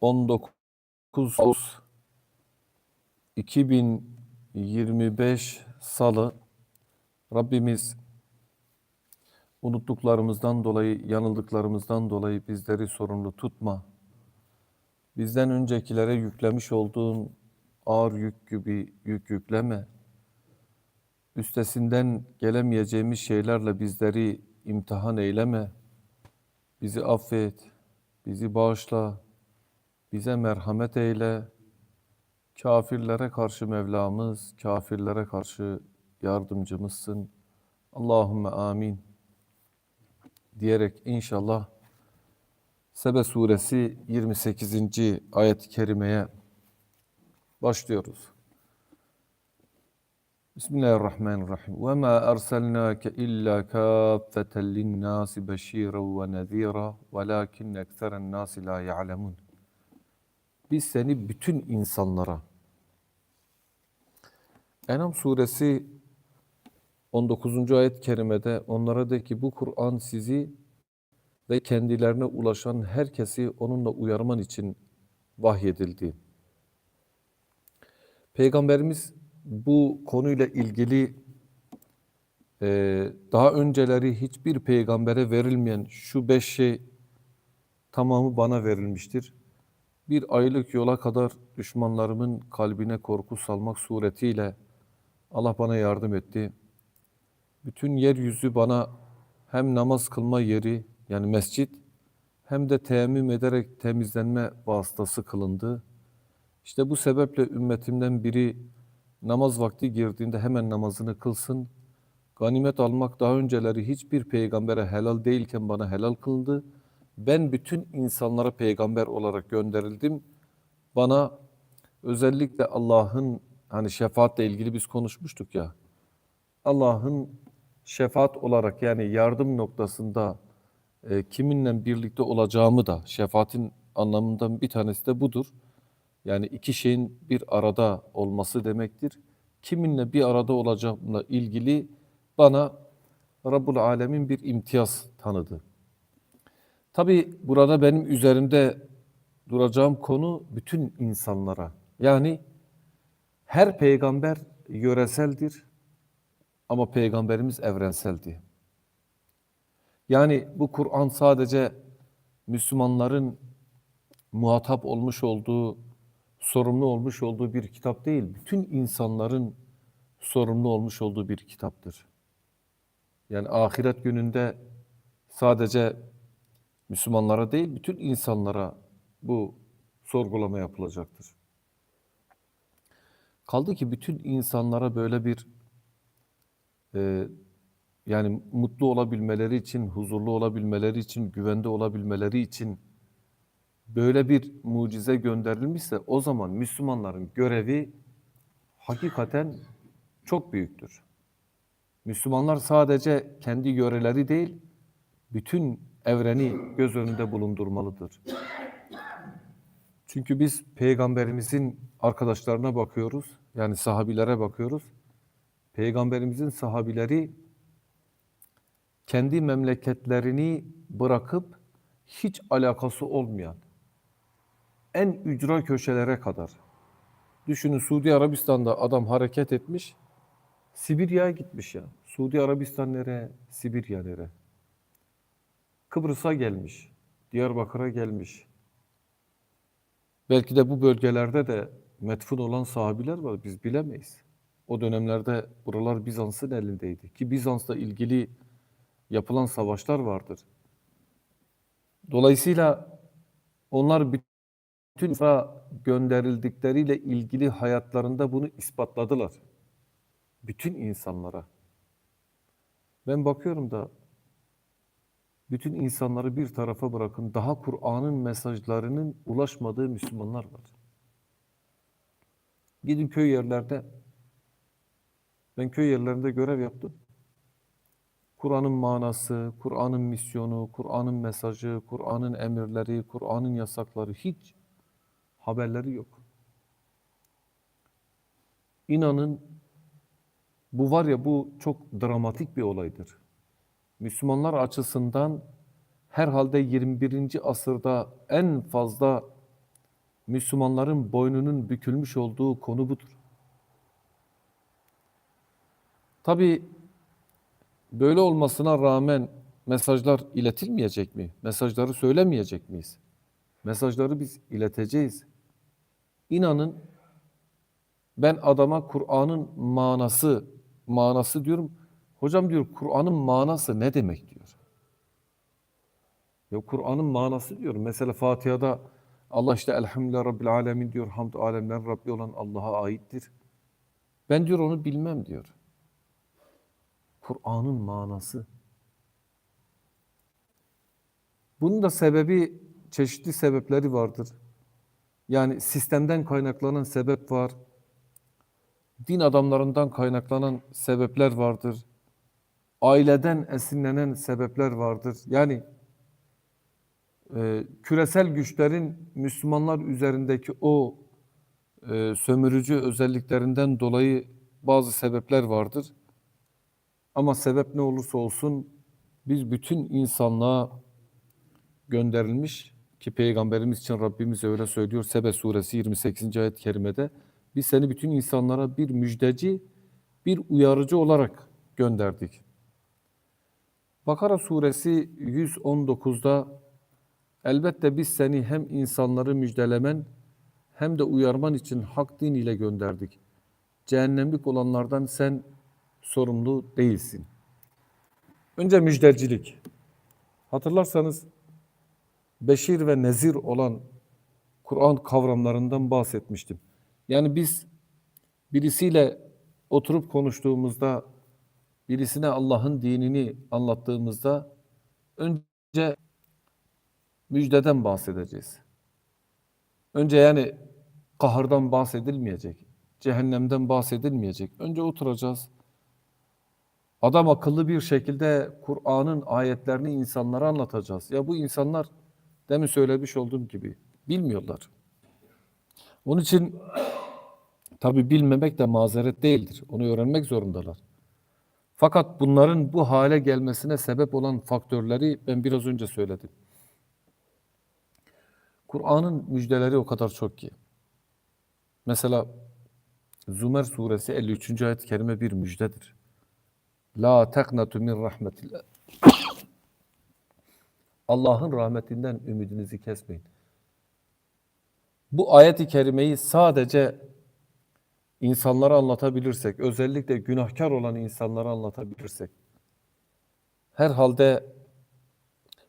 19 Ağustos 2025 Salı Rabbimiz unuttuklarımızdan dolayı, yanıldıklarımızdan dolayı bizleri sorumlu tutma. Bizden öncekilere yüklemiş olduğun ağır yük gibi yük yükleme. Üstesinden gelemeyeceğimiz şeylerle bizleri imtihan eyleme. Bizi affet, bizi bağışla, bize merhamet eyle. Kafirlere karşı Mevlamız, kafirlere karşı yardımcımızsın. Allahümme amin. Diyerek inşallah Sebe suresi 28. ayet-i kerimeye başlıyoruz. Bismillahirrahmanirrahim. Ve ma erselnake illa kaffeten linnâsi beşîren ve nezîra velâkin ekseren nâsi lâ ya'lemûn. Biz seni bütün insanlara Enam suresi 19. ayet-i kerimede onlara de ki bu Kur'an sizi ve kendilerine ulaşan herkesi onunla uyarman için vahyedildi. Peygamberimiz bu konuyla ilgili e, daha önceleri hiçbir peygambere verilmeyen şu beş şey tamamı bana verilmiştir. Bir aylık yola kadar düşmanlarımın kalbine korku salmak suretiyle Allah bana yardım etti. Bütün yeryüzü bana hem namaz kılma yeri yani mescit hem de teyemmüm ederek temizlenme vasıtası kılındı. İşte bu sebeple ümmetimden biri namaz vakti girdiğinde hemen namazını kılsın. Ganimet almak daha önceleri hiçbir peygambere helal değilken bana helal kılındı. Ben bütün insanlara peygamber olarak gönderildim. Bana özellikle Allah'ın hani şefaatle ilgili biz konuşmuştuk ya. Allah'ın şefaat olarak yani yardım noktasında e, kiminle birlikte olacağımı da şefaatin anlamından bir tanesi de budur. Yani iki şeyin bir arada olması demektir. Kiminle bir arada olacağımla ilgili bana Rabbul Alemin bir imtiyaz tanıdı. Tabi burada benim üzerimde duracağım konu bütün insanlara. Yani her peygamber yöreseldir ama peygamberimiz evrenseldi. Yani bu Kur'an sadece Müslümanların muhatap olmuş olduğu, sorumlu olmuş olduğu bir kitap değil. Bütün insanların sorumlu olmuş olduğu bir kitaptır. Yani ahiret gününde sadece Müslümanlara değil, bütün insanlara bu sorgulama yapılacaktır. Kaldı ki bütün insanlara böyle bir e, yani mutlu olabilmeleri için, huzurlu olabilmeleri için, güvende olabilmeleri için böyle bir mucize gönderilmişse o zaman Müslümanların görevi hakikaten çok büyüktür. Müslümanlar sadece kendi yöreleri değil, bütün evreni göz önünde bulundurmalıdır. Çünkü biz peygamberimizin arkadaşlarına bakıyoruz, yani sahabilere bakıyoruz. Peygamberimizin sahabileri kendi memleketlerini bırakıp hiç alakası olmayan en ücra köşelere kadar. Düşünün Suudi Arabistan'da adam hareket etmiş, Sibirya'ya gitmiş ya. Suudi Arabistan nere, Sibirya nere? Kıbrıs'a gelmiş, Diyarbakır'a gelmiş. Belki de bu bölgelerde de metfun olan sahabiler var, biz bilemeyiz. O dönemlerde buralar Bizans'ın elindeydi. Ki Bizans'la ilgili yapılan savaşlar vardır. Dolayısıyla onlar bütün gönderildikleriyle ilgili hayatlarında bunu ispatladılar. Bütün insanlara. Ben bakıyorum da bütün insanları bir tarafa bırakın. Daha Kur'an'ın mesajlarının ulaşmadığı Müslümanlar var. Gidin köy yerlerde. Ben köy yerlerinde görev yaptım. Kur'an'ın manası, Kur'an'ın misyonu, Kur'an'ın mesajı, Kur'an'ın emirleri, Kur'an'ın yasakları hiç haberleri yok. İnanın bu var ya bu çok dramatik bir olaydır. Müslümanlar açısından herhalde 21. asırda en fazla Müslümanların boynunun bükülmüş olduğu konu budur. Tabi böyle olmasına rağmen mesajlar iletilmeyecek mi? Mesajları söylemeyecek miyiz? Mesajları biz ileteceğiz. İnanın ben adama Kur'an'ın manası, manası diyorum. Hocam diyor Kur'an'ın manası ne demek diyor. Ya Kur'an'ın manası diyorum. Mesela Fatiha'da Allah işte Elhamdülillah Rabbil Alemin diyor. Hamd alemler Rabbi olan Allah'a aittir. Ben diyor onu bilmem diyor. Kur'an'ın manası. Bunun da sebebi çeşitli sebepleri vardır. Yani sistemden kaynaklanan sebep var. Din adamlarından kaynaklanan sebepler vardır. Aileden esinlenen sebepler vardır. Yani e, küresel güçlerin Müslümanlar üzerindeki o e, sömürücü özelliklerinden dolayı bazı sebepler vardır. Ama sebep ne olursa olsun biz bütün insanlığa gönderilmiş ki Peygamberimiz için Rabbimiz öyle söylüyor Sebe suresi 28. ayet-i kerimede biz seni bütün insanlara bir müjdeci, bir uyarıcı olarak gönderdik. Bakara suresi 119'da elbette biz seni hem insanları müjdelemen hem de uyarman için hak din ile gönderdik. Cehennemlik olanlardan sen sorumlu değilsin. Önce müjdecilik. Hatırlarsanız beşir ve nezir olan Kur'an kavramlarından bahsetmiştim. Yani biz birisiyle oturup konuştuğumuzda, birisine Allah'ın dinini anlattığımızda önce müjdeden bahsedeceğiz. Önce yani kahırdan bahsedilmeyecek, cehennemden bahsedilmeyecek. Önce oturacağız. Adam akıllı bir şekilde Kur'an'ın ayetlerini insanlara anlatacağız. Ya bu insanlar demin söylemiş olduğum gibi bilmiyorlar. Onun için tabi bilmemek de mazeret değildir. Onu öğrenmek zorundalar. Fakat bunların bu hale gelmesine sebep olan faktörleri ben biraz önce söyledim. Kur'an'ın müjdeleri o kadar çok ki. Mesela Zümer suresi 53. ayet-i kerime bir müjdedir. La teknatu min rahmetillah. Allah'ın rahmetinden ümidinizi kesmeyin. Bu ayet-i kerimeyi sadece insanlara anlatabilirsek, özellikle günahkar olan insanlara anlatabilirsek, herhalde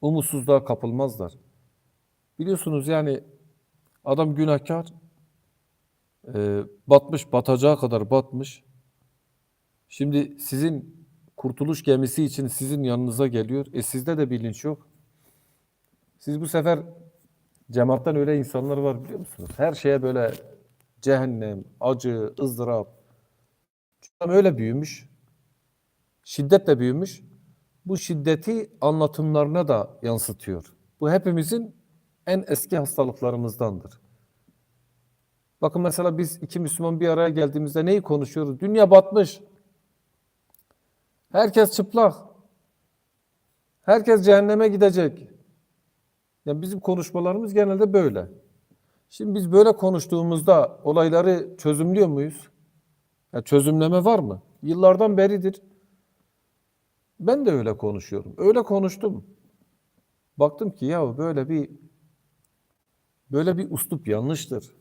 umutsuzluğa kapılmazlar. Biliyorsunuz yani adam günahkar, e, batmış, batacağı kadar batmış. Şimdi sizin kurtuluş gemisi için sizin yanınıza geliyor. E sizde de bilinç yok. Siz bu sefer cemaatten öyle insanlar var biliyor musunuz? Her şeye böyle cehennem, acı, ızdırap. Adam öyle büyümüş. Şiddetle büyümüş. Bu şiddeti anlatımlarına da yansıtıyor. Bu hepimizin en eski hastalıklarımızdandır. Bakın mesela biz iki Müslüman bir araya geldiğimizde neyi konuşuyoruz? Dünya batmış. Herkes çıplak. Herkes cehenneme gidecek. Yani bizim konuşmalarımız genelde böyle. Şimdi biz böyle konuştuğumuzda olayları çözümlüyor muyuz? Ya çözümleme var mı? Yıllardan beridir. Ben de öyle konuşuyorum. Öyle konuştum. Baktım ki ya böyle bir böyle bir uslup yanlıştır.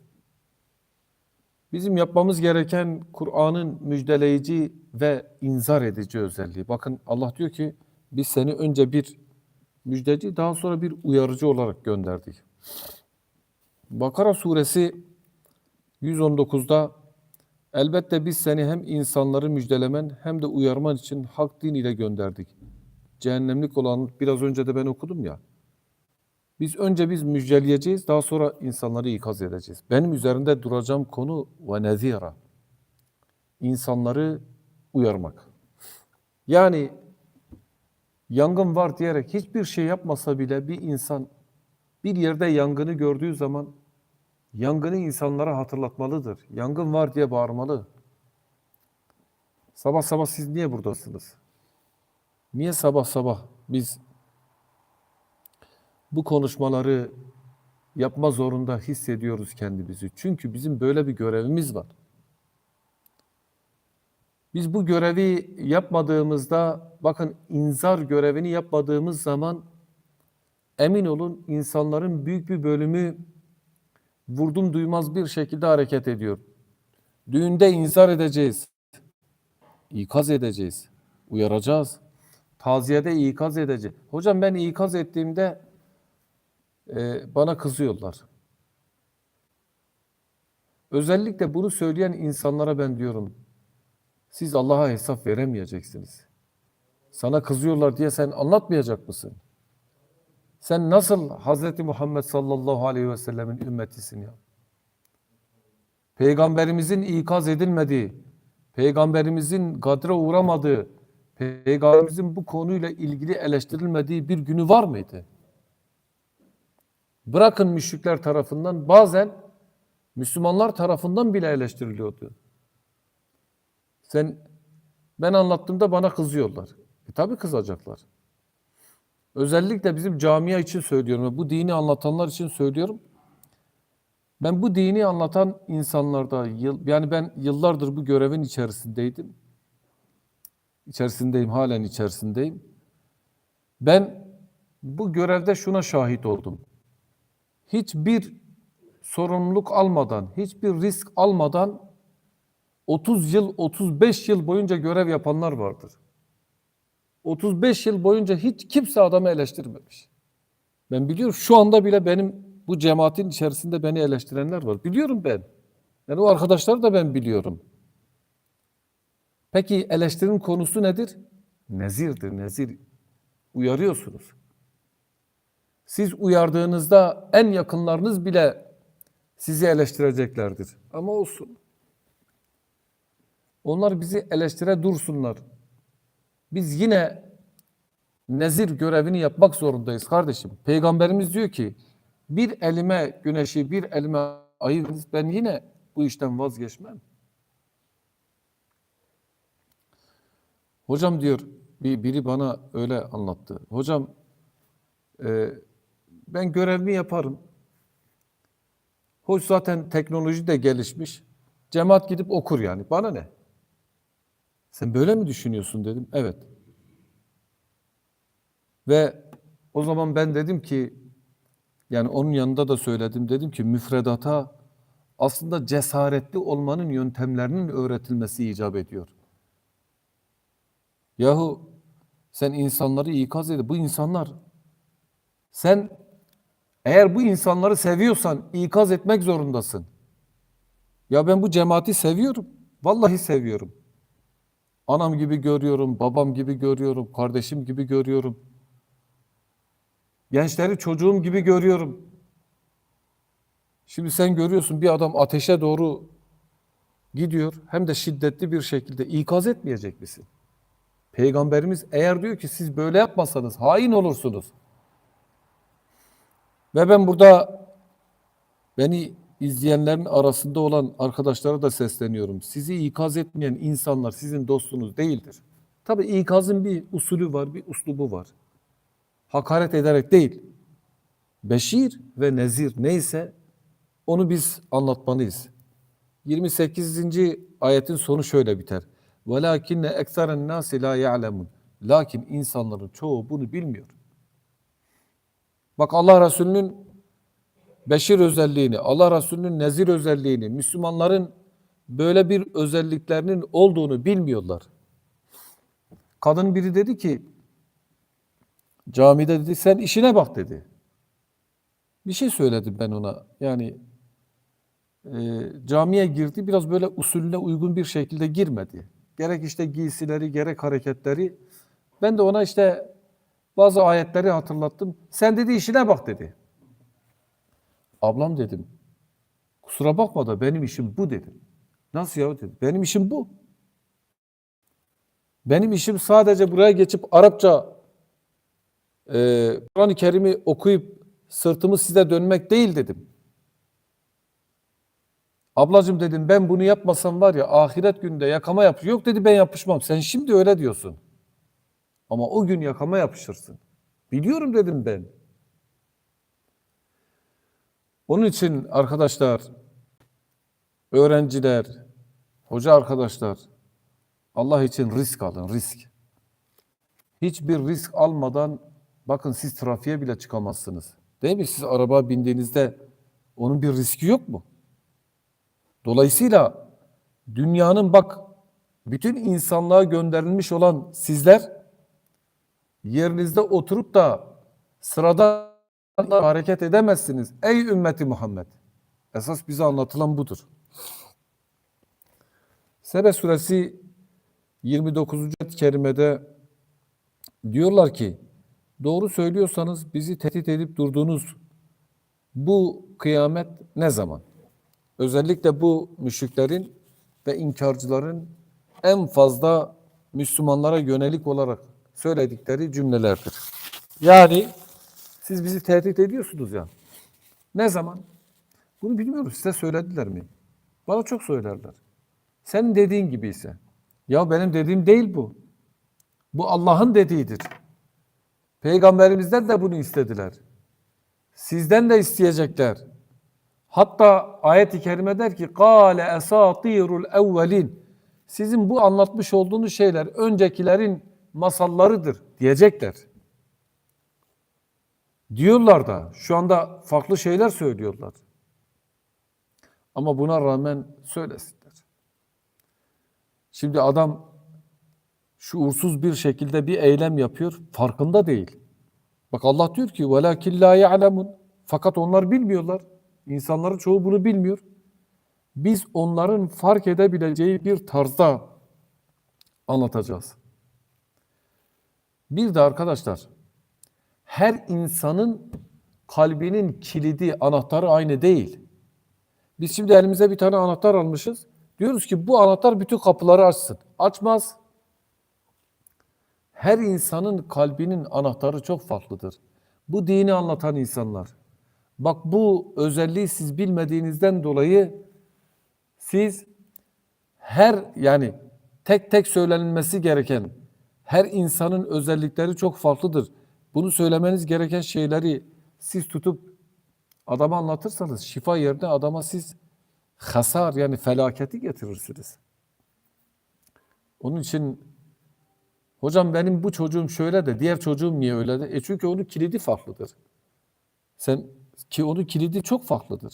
Bizim yapmamız gereken Kur'an'ın müjdeleyici ve inzar edici özelliği. Bakın Allah diyor ki biz seni önce bir müjdeci daha sonra bir uyarıcı olarak gönderdik. Bakara suresi 119'da elbette biz seni hem insanları müjdelemen hem de uyarman için hak din ile gönderdik. Cehennemlik olan biraz önce de ben okudum ya. Biz önce biz müjdeleyeceğiz, daha sonra insanları ikaz edeceğiz. Benim üzerinde duracağım konu ve nezira. İnsanları uyarmak. Yani yangın var diyerek hiçbir şey yapmasa bile bir insan bir yerde yangını gördüğü zaman yangını insanlara hatırlatmalıdır. Yangın var diye bağırmalı. Sabah sabah siz niye buradasınız? Niye sabah sabah biz bu konuşmaları yapma zorunda hissediyoruz kendimizi. Çünkü bizim böyle bir görevimiz var. Biz bu görevi yapmadığımızda, bakın inzar görevini yapmadığımız zaman emin olun insanların büyük bir bölümü vurdum duymaz bir şekilde hareket ediyor. Düğünde inzar edeceğiz. ikaz edeceğiz. Uyaracağız. Taziyede ikaz edeceğiz. Hocam ben ikaz ettiğimde e, bana kızıyorlar. Özellikle bunu söyleyen insanlara ben diyorum. Siz Allah'a hesap veremeyeceksiniz. Sana kızıyorlar diye sen anlatmayacak mısın? Sen nasıl Hazreti Muhammed sallallahu aleyhi ve sellemin ümmetisin ya? Peygamberimizin ikaz edilmediği, peygamberimizin kadre uğramadığı, peygamberimizin bu konuyla ilgili eleştirilmediği bir günü var mıydı? Bırakın müşrikler tarafından bazen Müslümanlar tarafından bile eleştiriliyordu. Sen ben anlattığımda bana kızıyorlar. E tabi kızacaklar. Özellikle bizim camia için söylüyorum. Bu dini anlatanlar için söylüyorum. Ben bu dini anlatan insanlarda, yani ben yıllardır bu görevin içerisindeydim. İçerisindeyim, halen içerisindeyim. Ben bu görevde şuna şahit oldum. Hiçbir sorumluluk almadan, hiçbir risk almadan 30 yıl, 35 yıl boyunca görev yapanlar vardır. 35 yıl boyunca hiç kimse adamı eleştirmemiş. Ben biliyorum şu anda bile benim bu cemaatin içerisinde beni eleştirenler var. Biliyorum ben. Yani o arkadaşları da ben biliyorum. Peki eleştirinin konusu nedir? Nezirdir, nezir. Uyarıyorsunuz. Siz uyardığınızda en yakınlarınız bile sizi eleştireceklerdir. Ama olsun. Onlar bizi eleştire dursunlar. Biz yine nezir görevini yapmak zorundayız kardeşim. Peygamberimiz diyor ki bir elime güneşi bir elime ayı ben yine bu işten vazgeçmem. Hocam diyor bir biri bana öyle anlattı. Hocam e, ben görevimi yaparım. Hoş zaten teknoloji de gelişmiş. Cemaat gidip okur yani. Bana ne? Sen böyle mi düşünüyorsun dedim. Evet. Ve o zaman ben dedim ki yani onun yanında da söyledim dedim ki müfredata aslında cesaretli olmanın yöntemlerinin öğretilmesi icap ediyor. Yahu sen insanları ikaz edin. Bu insanlar sen eğer bu insanları seviyorsan ikaz etmek zorundasın. Ya ben bu cemaati seviyorum. Vallahi seviyorum. Anam gibi görüyorum, babam gibi görüyorum, kardeşim gibi görüyorum. Gençleri çocuğum gibi görüyorum. Şimdi sen görüyorsun bir adam ateşe doğru gidiyor hem de şiddetli bir şekilde ikaz etmeyecek misin? Peygamberimiz eğer diyor ki siz böyle yapmasanız hain olursunuz. Ve ben burada beni izleyenlerin arasında olan arkadaşlara da sesleniyorum. Sizi ikaz etmeyen insanlar sizin dostunuz değildir. Tabi ikazın bir usulü var, bir uslubu var. Hakaret ederek değil. Beşir ve nezir neyse onu biz anlatmalıyız. 28. ayetin sonu şöyle biter. وَلَاكِنَّ اَكْثَرَ النَّاسِ لَا يَعْلَمُونَ Lakin insanların çoğu bunu bilmiyor. Bak Allah Resulü'nün beşir özelliğini, Allah Resulü'nün nezir özelliğini, Müslümanların böyle bir özelliklerinin olduğunu bilmiyorlar. Kadın biri dedi ki, camide dedi, sen işine bak dedi. Bir şey söyledim ben ona. Yani e, camiye girdi, biraz böyle usulüne uygun bir şekilde girmedi. Gerek işte giysileri, gerek hareketleri. Ben de ona işte bazı ayetleri hatırlattım. Sen dedi işine bak dedi. Ablam dedim. Kusura bakma da benim işim bu dedim. Nasıl ya dedim. Benim işim bu. Benim işim sadece buraya geçip Arapça e, Kur'an-ı Kerim'i okuyup sırtımı size dönmek değil dedim. Ablacığım dedim ben bunu yapmasam var ya ahiret günde yakama yap. Yok dedi ben yapışmam. Sen şimdi öyle diyorsun. Ama o gün yakama yapışırsın. Biliyorum dedim ben. Onun için arkadaşlar, öğrenciler, hoca arkadaşlar, Allah için risk alın, risk. Hiçbir risk almadan bakın siz trafiğe bile çıkamazsınız. Değil mi? Siz araba bindiğinizde onun bir riski yok mu? Dolayısıyla dünyanın bak bütün insanlığa gönderilmiş olan sizler yerinizde oturup da sırada hareket edemezsiniz. Ey ümmeti Muhammed. Esas bize anlatılan budur. Sebe suresi 29. ayet-i kerimede diyorlar ki doğru söylüyorsanız bizi tehdit edip durduğunuz bu kıyamet ne zaman? Özellikle bu müşriklerin ve inkarcıların en fazla Müslümanlara yönelik olarak söyledikleri cümlelerdir. Yani siz bizi tehdit ediyorsunuz ya. Ne zaman? Bunu bilmiyorum. Size söylediler mi? Bana çok söylerler. Sen dediğin gibi ise. Ya benim dediğim değil bu. Bu Allah'ın dediğidir. Peygamberimizden de bunu istediler. Sizden de isteyecekler. Hatta ayet-i kerime der ki "Kâle esatirul evvelin." Sizin bu anlatmış olduğunuz şeyler öncekilerin masallarıdır diyecekler. Diyorlar da şu anda farklı şeyler söylüyorlar. Ama buna rağmen söylesinler. Şimdi adam şuursuz bir şekilde bir eylem yapıyor, farkında değil. Bak Allah diyor ki وَلَكِنْ لَا يَعْلَمُونَ Fakat onlar bilmiyorlar. İnsanların çoğu bunu bilmiyor. Biz onların fark edebileceği bir tarzda anlatacağız. Bir de arkadaşlar, her insanın kalbinin kilidi, anahtarı aynı değil. Biz şimdi elimize bir tane anahtar almışız. Diyoruz ki bu anahtar bütün kapıları açsın. Açmaz. Her insanın kalbinin anahtarı çok farklıdır. Bu dini anlatan insanlar. Bak bu özelliği siz bilmediğinizden dolayı siz her yani tek tek söylenilmesi gereken her insanın özellikleri çok farklıdır. Bunu söylemeniz gereken şeyleri siz tutup adama anlatırsanız şifa yerine adama siz hasar yani felaketi getirirsiniz. Onun için hocam benim bu çocuğum şöyle de diğer çocuğum niye öyle de? E çünkü onun kilidi farklıdır. Sen ki onun kilidi çok farklıdır.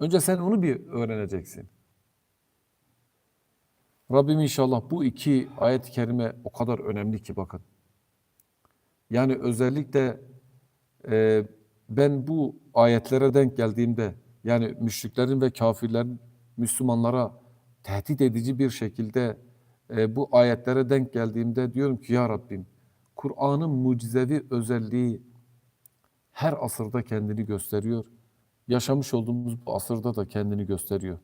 Önce sen onu bir öğreneceksin. Rabbim inşallah bu iki ayet-i kerime o kadar önemli ki bakın. Yani özellikle e, ben bu ayetlere denk geldiğimde yani müşriklerin ve kafirlerin Müslümanlara tehdit edici bir şekilde e, bu ayetlere denk geldiğimde diyorum ki ya Rabbim Kur'an'ın mucizevi özelliği her asırda kendini gösteriyor. Yaşamış olduğumuz bu asırda da kendini gösteriyor.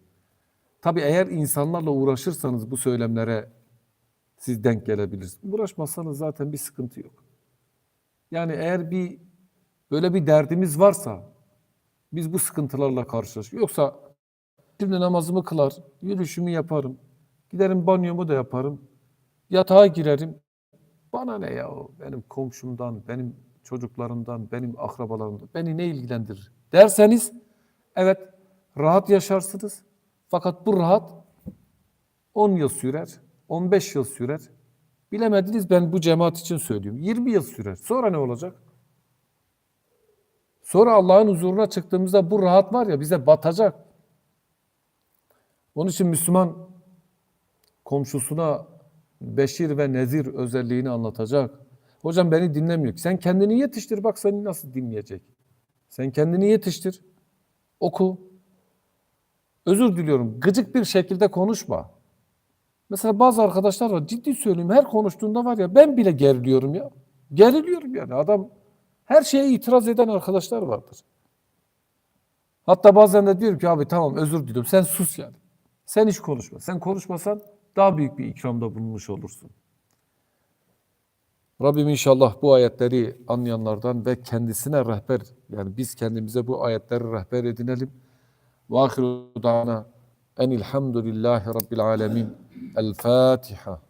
Tabi eğer insanlarla uğraşırsanız bu söylemlere siz denk gelebilirsiniz. Uğraşmazsanız zaten bir sıkıntı yok. Yani eğer bir böyle bir derdimiz varsa biz bu sıkıntılarla karşılaşıyoruz. Yoksa şimdi namazımı kılar, yürüyüşümü yaparım, giderim banyomu da yaparım, yatağa girerim. Bana ne ya o benim komşumdan, benim çocuklarımdan, benim akrabalarımdan beni ne ilgilendirir derseniz evet rahat yaşarsınız. Fakat bu rahat 10 yıl sürer, 15 yıl sürer. Bilemediniz ben bu cemaat için söylüyorum. 20 yıl sürer. Sonra ne olacak? Sonra Allah'ın huzuruna çıktığımızda bu rahat var ya bize batacak. Onun için Müslüman komşusuna beşir ve nezir özelliğini anlatacak. Hocam beni dinlemiyor. Sen kendini yetiştir bak seni nasıl dinleyecek. Sen kendini yetiştir. Oku. Özür diliyorum. Gıcık bir şekilde konuşma. Mesela bazı arkadaşlar var ciddi söyleyeyim her konuştuğunda var ya ben bile geriliyorum ya. Geriliyorum yani adam her şeye itiraz eden arkadaşlar vardır. Hatta bazen de diyorum ki abi tamam özür diliyorum sen sus yani. Sen hiç konuşma. Sen konuşmasan daha büyük bir ikramda bulunmuş olursun. Rabbim inşallah bu ayetleri anlayanlardan ve kendisine rehber yani biz kendimize bu ayetleri rehber edinelim. Ve ahiru da'ana enilhamdülillahi rabbil alemin. الفاتحة.